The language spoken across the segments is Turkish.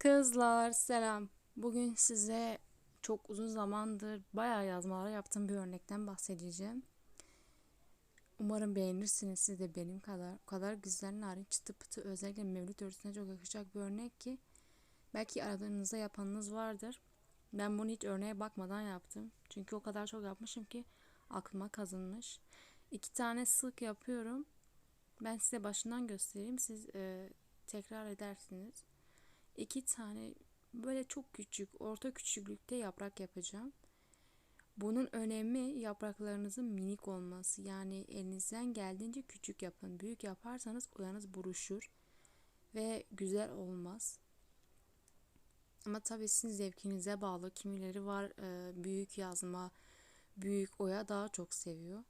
Kızlar selam. Bugün size çok uzun zamandır bayağı yazmalar yaptığım bir örnekten bahsedeceğim. Umarım beğenirsiniz siz de benim kadar. O kadar güzel narin çıtı pıtı özellikle mevlüt örtüsüne çok yakışacak bir örnek ki belki aradığınızda yapanınız vardır. Ben bunu hiç örneğe bakmadan yaptım. Çünkü o kadar çok yapmışım ki aklıma kazınmış. İki tane sık yapıyorum. Ben size başından göstereyim. Siz e, tekrar edersiniz. İki tane böyle çok küçük, orta küçüklükte yaprak yapacağım. Bunun önemi yapraklarınızın minik olması. Yani elinizden geldiğince küçük yapın. Büyük yaparsanız oyanız buruşur ve güzel olmaz. Ama tabii sizin zevkinize bağlı. Kimileri var e, büyük yazma, büyük oya daha çok seviyor.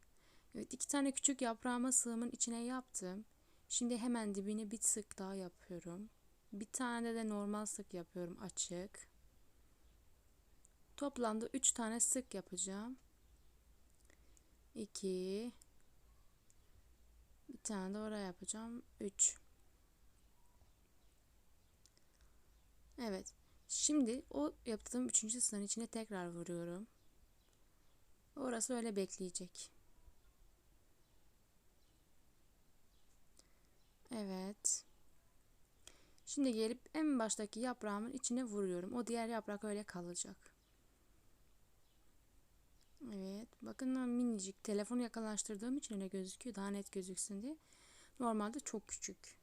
Evet iki tane küçük yaprağımı sığımın içine yaptım. Şimdi hemen dibine bir sık daha yapıyorum. Bir tane de normal sık yapıyorum açık. Toplamda 3 tane sık yapacağım. 2 Bir tane de oraya yapacağım. 3 Evet. Şimdi o yaptığım üçüncü sıranın içine tekrar vuruyorum. Orası öyle bekleyecek. Evet. Şimdi gelip en baştaki yaprağımın içine vuruyorum. O diğer yaprak öyle kalacak. Evet. Bakın minicik. Telefonu yakalaştırdığım için öyle gözüküyor. Daha net gözüksün diye. Normalde çok küçük.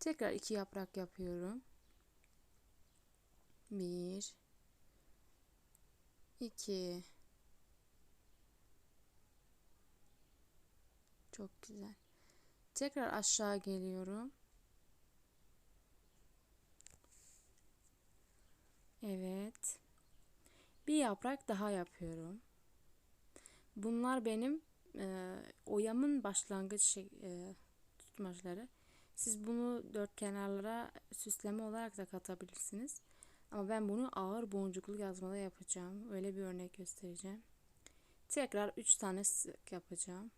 Tekrar iki yaprak yapıyorum. Bir. iki. Çok güzel. Tekrar aşağı geliyorum. Evet. Bir yaprak daha yapıyorum. Bunlar benim e, oyamın başlangıç şey, e, tutmaçları. Siz bunu dört kenarlara süsleme olarak da katabilirsiniz. Ama ben bunu ağır boncuklu yazmada yapacağım. Öyle bir örnek göstereceğim. Tekrar 3 tane sık yapacağım.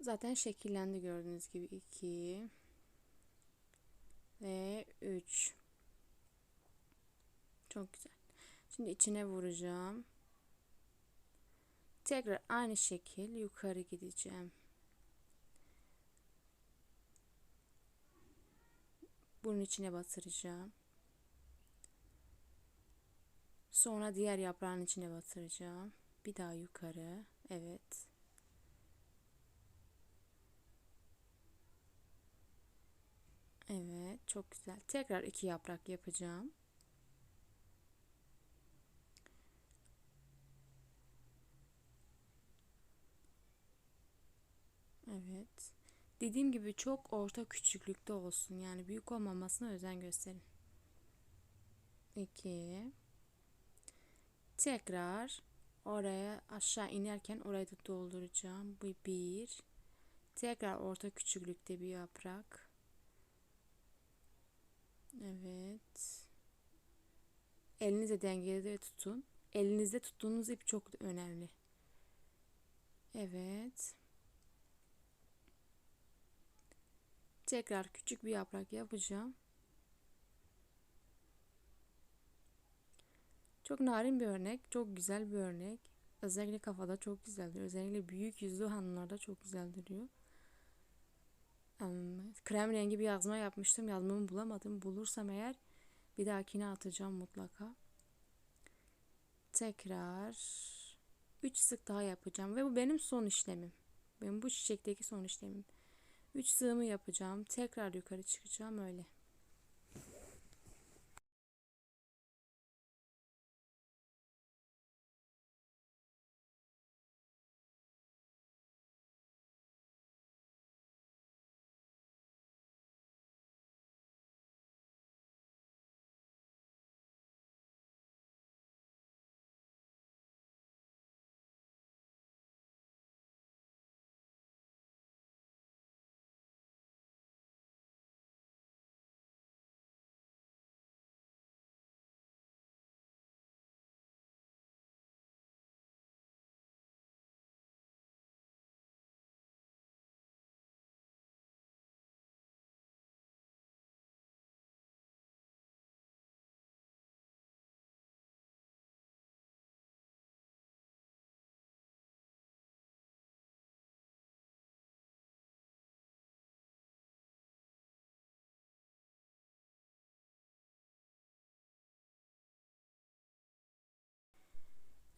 Zaten şekillendi gördüğünüz gibi 2 ve 3 çok güzel. Şimdi içine vuracağım. Tekrar aynı şekil yukarı gideceğim. Bunun içine batıracağım. Sonra diğer yaprağın içine batıracağım. Bir daha yukarı. Evet Evet, çok güzel. Tekrar iki yaprak yapacağım. Evet. Dediğim gibi çok orta küçüklükte olsun. Yani büyük olmamasına özen gösterin. 2 Tekrar oraya aşağı inerken orayı da dolduracağım. Bu bir. Tekrar orta küçüklükte bir yaprak. Evet. Elinize dengede tutun. Elinizde tuttuğunuz ip çok önemli. Evet. Tekrar küçük bir yaprak yapacağım. Çok narin bir örnek. Çok güzel bir örnek. Özellikle kafada çok güzeldir. Özellikle büyük yüzlü hanımlarda çok güzel duruyor. Krem rengi bir yazma yapmıştım. Yazmamı bulamadım. Bulursam eğer bir dahakine atacağım mutlaka. Tekrar 3 sık daha yapacağım ve bu benim son işlemim. Benim bu çiçekteki son işlemim. 3 sığımı yapacağım. Tekrar yukarı çıkacağım öyle.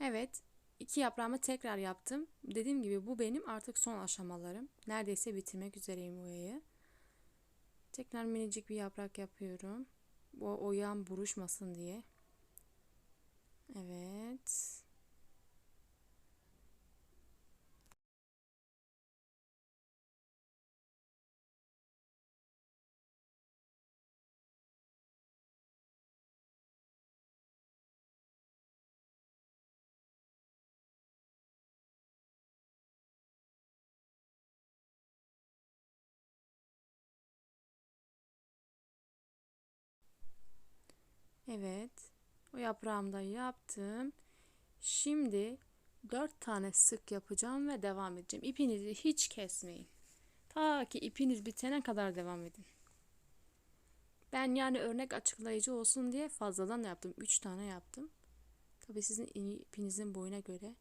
Evet, iki yaprağımı tekrar yaptım. Dediğim gibi bu benim artık son aşamalarım. Neredeyse bitirmek üzereyim boyayı. Tekrar minicik bir yaprak yapıyorum. O, o buruşmasın diye. Evet. Evet. O yaprağımı da yaptım. Şimdi 4 tane sık yapacağım ve devam edeceğim. İpinizi hiç kesmeyin. Ta ki ipiniz bitene kadar devam edin. Ben yani örnek açıklayıcı olsun diye fazladan yaptım. 3 tane yaptım. Tabi sizin ipinizin boyuna göre.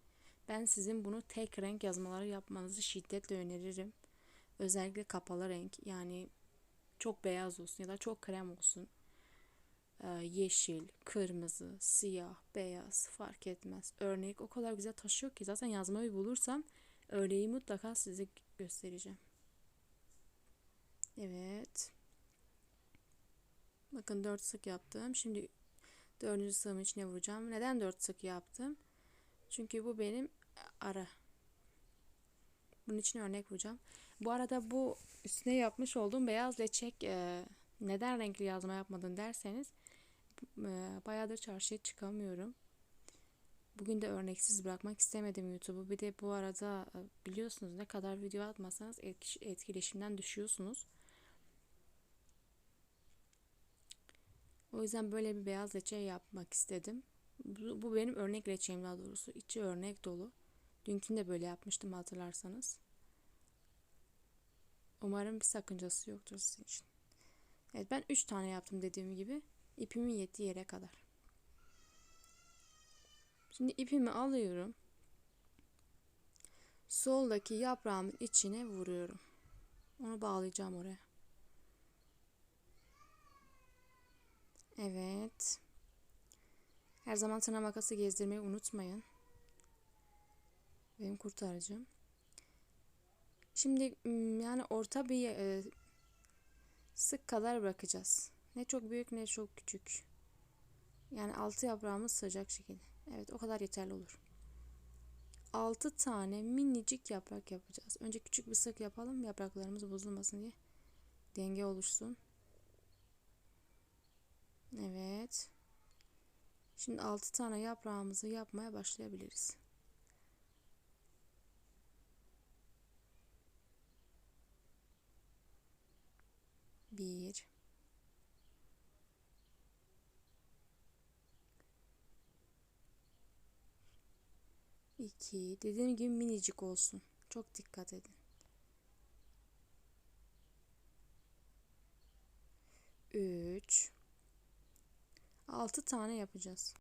Ben sizin bunu tek renk yazmaları yapmanızı şiddetle öneririm. Özellikle kapalı renk yani çok beyaz olsun ya da çok krem olsun. Ee, yeşil, kırmızı, siyah, beyaz fark etmez. Örnek o kadar güzel taşıyor ki zaten yazmayı bulursam örneği mutlaka size göstereceğim. Evet. Bakın 4 sık yaptım. Şimdi dördüncü sığımın içine vuracağım. Neden 4 sık yaptım? Çünkü bu benim ara. Bunun için örnek vuracağım. Bu arada bu üstüne yapmış olduğum beyaz leçek e, neden renkli yazma yapmadın derseniz bayağıdır çarşıya çıkamıyorum. Bugün de örneksiz bırakmak istemedim YouTube'u. Bir de bu arada biliyorsunuz ne kadar video atmasanız etkileşimden düşüyorsunuz. O yüzden böyle bir beyaz leçe yapmak istedim. Bu, bu benim örnek leçeğim daha doğrusu. İçi örnek dolu. Dünkünde böyle yapmıştım hatırlarsanız. Umarım bir sakıncası yoktur sizin için. Evet ben 3 tane yaptım dediğim gibi. İpimin yettiği yere kadar. Şimdi ipimi alıyorum. Soldaki yaprağımın içine vuruyorum. Onu bağlayacağım oraya. Evet. Her zaman tırnak makası gezdirmeyi unutmayın. Benim kurtarıcım. Şimdi yani orta bir e, sık kadar bırakacağız. Ne çok büyük ne çok küçük. Yani altı yaprağımız sığacak şekilde. Evet o kadar yeterli olur. 6 tane minicik yaprak yapacağız. Önce küçük bir sık yapalım yapraklarımız bozulmasın diye. Denge oluşsun. Evet. Şimdi 6 tane yaprağımızı yapmaya başlayabiliriz. Bir. 2 dediğim gibi minicik olsun. Çok dikkat edin. 3 6 tane yapacağız.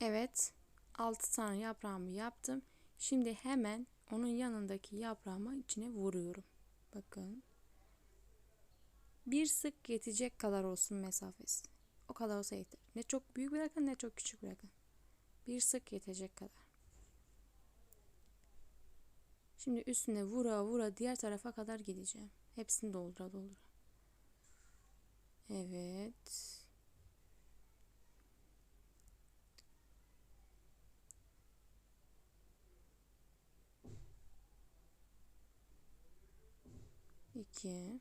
Evet. 6 tane yaprağımı yaptım. Şimdi hemen onun yanındaki yaprağımı içine vuruyorum. Bakın. Bir sık yetecek kadar olsun mesafesi. O kadar olsa yeter. Ne çok büyük bırakın ne çok küçük bırakın. Bir sık yetecek kadar. Şimdi üstüne vura vura diğer tarafa kadar gideceğim. Hepsini doldura doldura. Evet. 2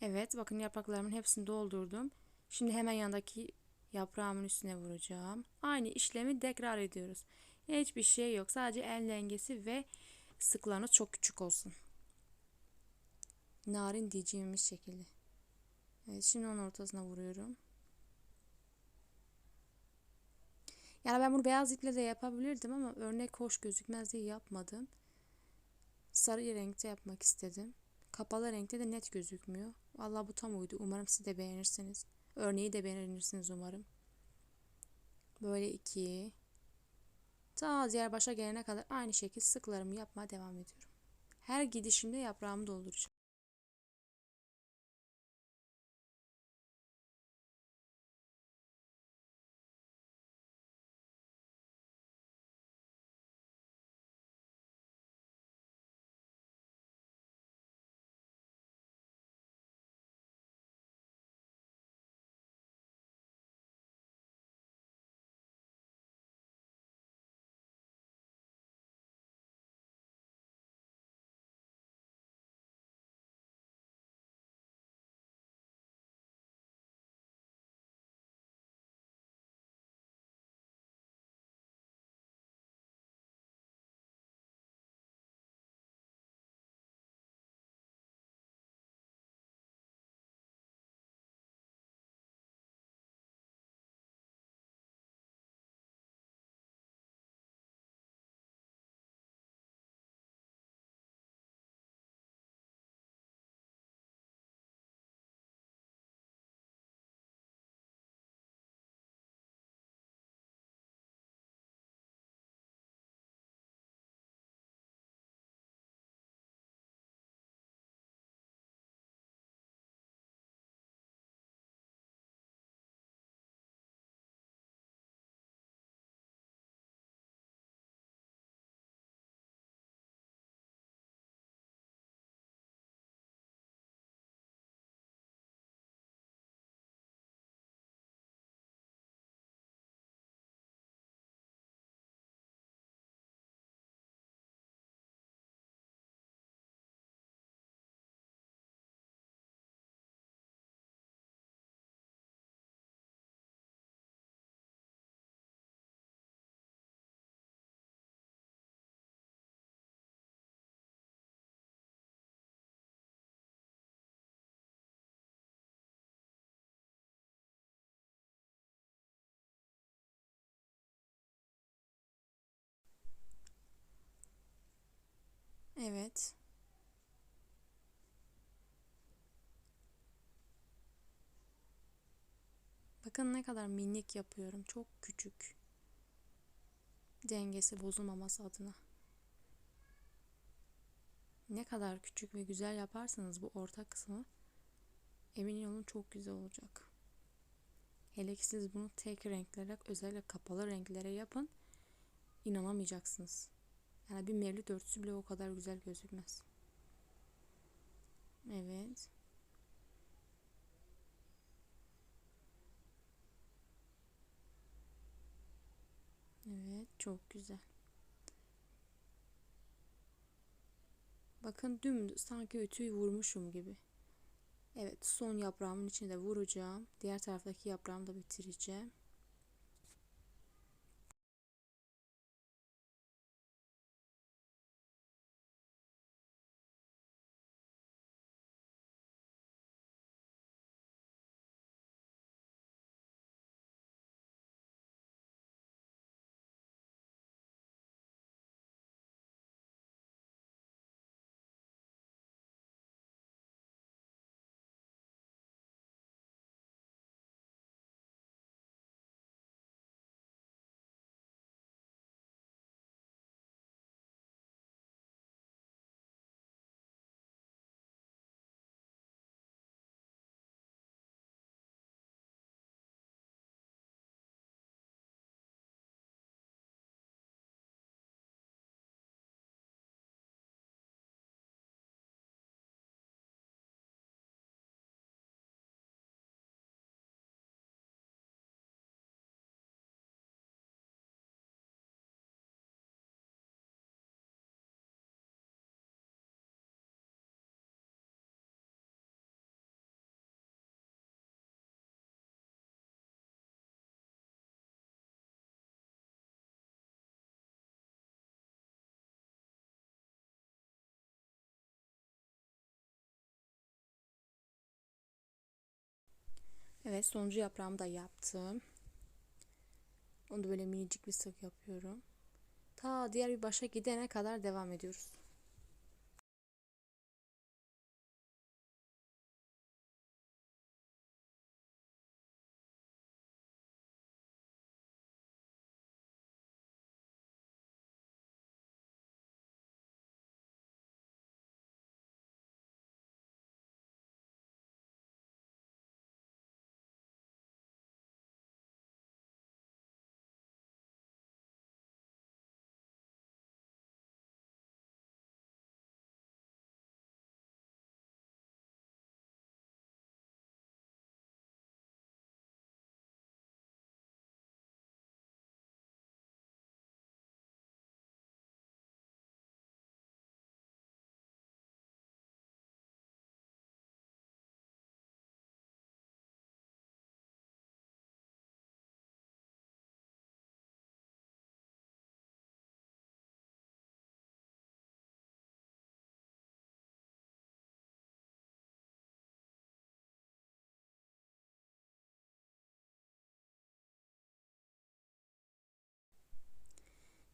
Evet bakın yapraklarımın hepsini doldurdum. Şimdi hemen yanındaki yaprağımın üstüne vuracağım. Aynı işlemi tekrar ediyoruz. Hiçbir şey yok. Sadece el dengesi ve sıklarınız çok küçük olsun. Narin diyeceğimiz şekilde. Evet şimdi onun ortasına vuruyorum. Yani ben bunu beyaz iple de yapabilirdim ama örnek hoş gözükmez diye yapmadım. Sarı renkte yapmak istedim. Kapalı renkte de net gözükmüyor. Vallahi bu tam uydu. Umarım siz de beğenirsiniz. Örneği de beğenirsiniz umarım. Böyle iki. Ta diğer başa gelene kadar aynı şekilde sıklarımı yapmaya devam ediyorum. Her gidişimde yaprağımı dolduracağım. Evet. Bakın ne kadar minik yapıyorum. Çok küçük. Dengesi bozulmaması adına. Ne kadar küçük ve güzel yaparsanız bu orta kısmı emin olun çok güzel olacak. Hele ki siz bunu tek renklere özellikle kapalı renklere yapın. inanamayacaksınız. Yani bir mevlüt örtüsü bile o kadar güzel gözükmez. Evet. Evet çok güzel. Bakın dümdüz sanki ütüyü vurmuşum gibi. Evet son yaprağımın içine de vuracağım. Diğer taraftaki yaprağımı da bitireceğim. Evet sonuncu yaprağımı da yaptım. Onu da böyle minicik bir sık yapıyorum. Ta diğer bir başa gidene kadar devam ediyoruz.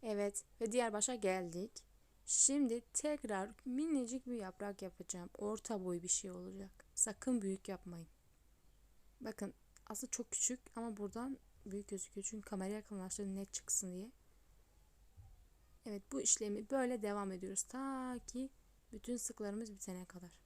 Evet ve diğer başa geldik. Şimdi tekrar minicik bir yaprak yapacağım. Orta boy bir şey olacak. Sakın büyük yapmayın. Bakın aslında çok küçük ama buradan büyük gözüküyor. Çünkü kameraya yakınlaştırdım net çıksın diye. Evet bu işlemi böyle devam ediyoruz. Ta ki bütün sıklarımız bitene kadar.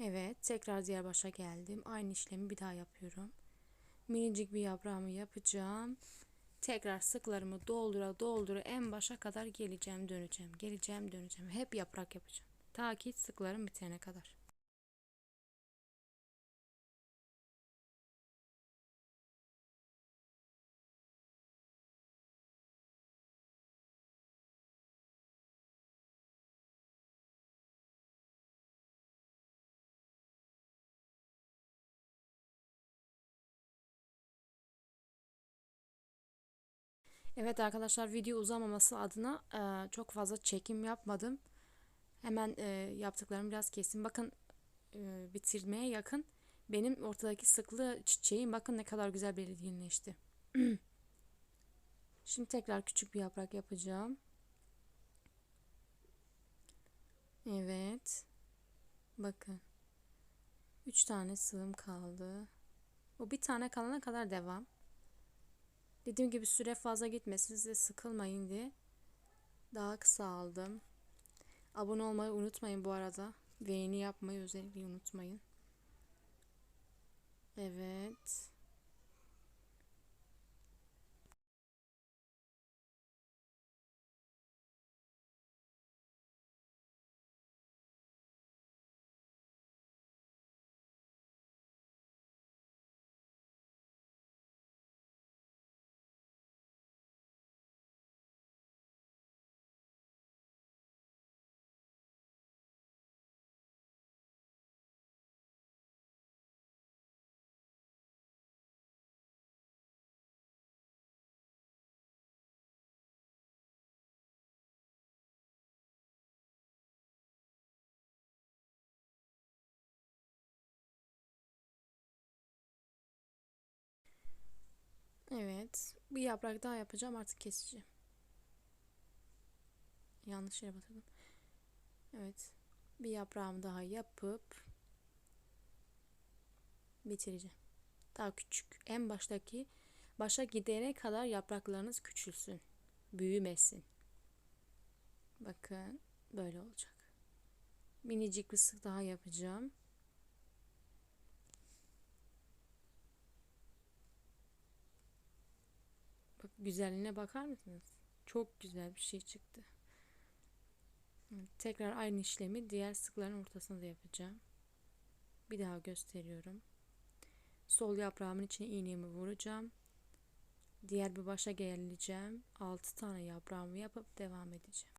Evet, tekrar diğer başa geldim. Aynı işlemi bir daha yapıyorum. Minicik bir yaprağımı yapacağım. Tekrar sıklarımı doldura doldura en başa kadar geleceğim, döneceğim. Geleceğim, döneceğim. Hep yaprak yapacağım. Ta ki sıklarım bitene kadar. Evet arkadaşlar video uzamaması adına e, çok fazla çekim yapmadım. Hemen e, yaptıklarımı biraz kesin. Bakın e, bitirmeye yakın benim ortadaki sıklı çiçeğim bakın ne kadar güzel belirginleşti. Şimdi tekrar küçük bir yaprak yapacağım. Evet. Bakın. Üç tane sığım kaldı. O bir tane kalana kadar devam. Dediğim gibi süre fazla gitmesin size sıkılmayın diye daha kısa aldım. Abone olmayı unutmayın bu arada. Beğeni yapmayı özellikle unutmayın. Evet. Evet. Bir yaprak daha yapacağım artık keseceğim. Yanlış yere batırdım. Evet. Bir yaprağımı daha yapıp bitireceğim. Daha küçük. En baştaki Başa gidene kadar yapraklarınız küçülsün. Büyümesin. Bakın böyle olacak. Minicik bir sık daha yapacağım. Güzelliğine bakar mısınız? Çok güzel bir şey çıktı. Tekrar aynı işlemi diğer sıkların ortasında da yapacağım. Bir daha gösteriyorum. Sol yaprağımın içine iğnemi vuracağım. Diğer bir başa geleceğim. 6 tane yaprağımı yapıp devam edeceğim.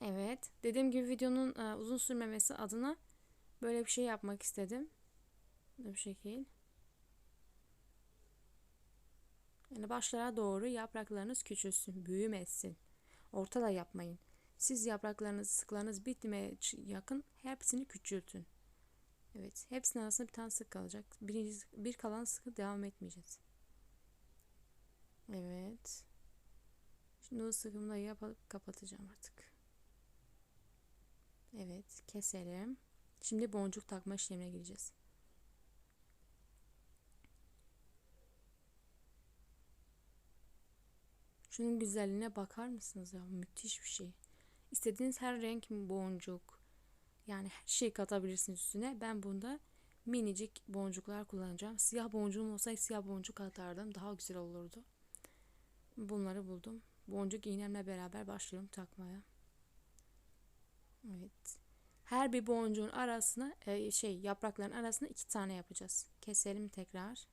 Evet. Dediğim gibi videonun e, uzun sürmemesi adına böyle bir şey yapmak istedim. Bu şekil. Yani başlara doğru yapraklarınız küçülsün, büyümesin. Ortada yapmayın. Siz yapraklarınız, sıklarınız bitmeye yakın hepsini küçültün. Evet, hepsinin arasında bir tane sık kalacak. Birinci, bir kalan sıkı devam etmeyeceğiz. Evet. Şimdi o sıkımı da yapıp kapatacağım artık. Evet keselim. Şimdi boncuk takma işlemine gireceğiz. Şunun güzelliğine bakar mısınız ya? Müthiş bir şey. İstediğiniz her renk boncuk. Yani her şeyi katabilirsiniz üstüne. Ben bunda minicik boncuklar kullanacağım. Siyah boncuğum olsaydı siyah boncuk atardım. Daha güzel olurdu. Bunları buldum. Boncuk iğnemle beraber başlıyorum takmaya. Evet. Her bir boncuğun arasına e, şey yaprakların arasına iki tane yapacağız. Keselim tekrar.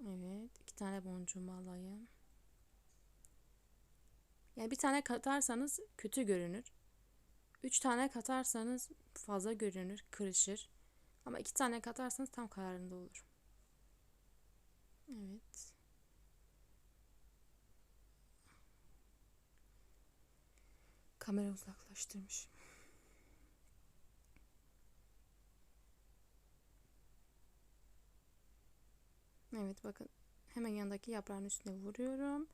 Evet. iki tane boncuğumu alayım. Yani bir tane katarsanız kötü görünür. Üç tane katarsanız fazla görünür, kırışır. Ama iki tane katarsanız tam kararında olur. Evet. Kamera uzaklaştırmış. Evet bakın hemen yanındaki yaprağın üstüne vuruyorum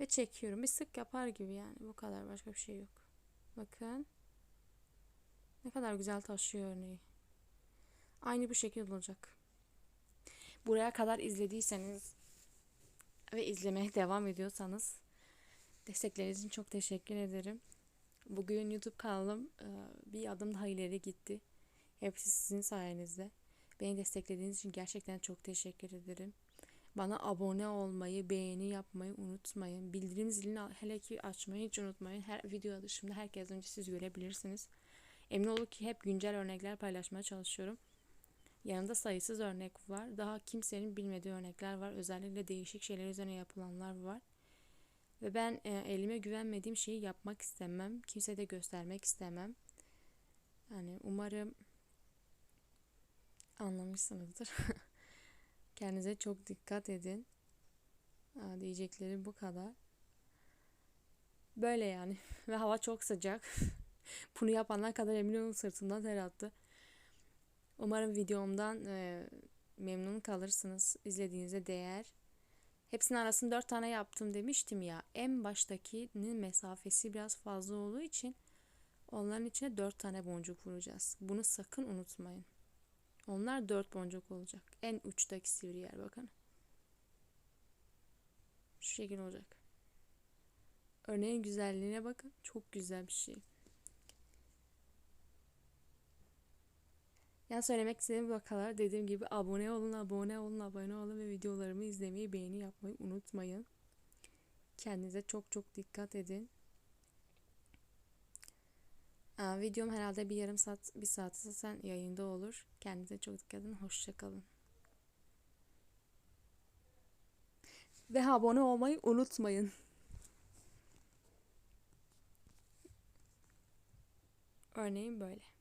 ve çekiyorum. Bir sık yapar gibi yani bu kadar başka bir şey yok. Bakın ne kadar güzel taşıyor örneği. Aynı bu şekilde olacak. Buraya kadar izlediyseniz ve izlemeye devam ediyorsanız destekleriniz için çok teşekkür ederim. Bugün YouTube kanalım e, bir adım daha ileri gitti. Hepsi sizin sayenizde. Beni desteklediğiniz için gerçekten çok teşekkür ederim. Bana abone olmayı, beğeni yapmayı unutmayın. Bildirim zilini hele ki açmayı hiç unutmayın. Her video dışında herkes önce siz görebilirsiniz. Emin olun ki hep güncel örnekler paylaşmaya çalışıyorum. Yanında sayısız örnek var. Daha kimsenin bilmediği örnekler var. Özellikle değişik şeyler üzerine yapılanlar var. Ve ben e, elime güvenmediğim şeyi yapmak istemem. Kimse de göstermek istemem. Yani umarım anlamışsınızdır. Kendinize çok dikkat edin. Ha, diyeceklerim bu kadar. Böyle yani. Ve hava çok sıcak. Bunu yapanlar kadar emin olun sırtımdan ter attı. Umarım videomdan e, memnun kalırsınız. İzlediğinize değer. Hepsinin arasını dört tane yaptım demiştim ya. En baştakinin mesafesi biraz fazla olduğu için onların içine dört tane boncuk vuracağız. Bunu sakın unutmayın. Onlar dört boncuk olacak. En uçtaki sivri yer bakın. Şu şekil olacak. Örneğin, güzelliğine bakın. Çok güzel bir şey. Yani söylemek istediğim bu. Dediğim gibi abone olun, abone olun, abone olun ve videolarımı izlemeyi, beğeni yapmayı unutmayın. Kendinize çok çok dikkat edin. Aa, videom herhalde bir yarım saat, bir saat sen yayında olur. Kendinize çok dikkat edin. Hoşçakalın. Ve abone olmayı unutmayın. Örneğin böyle.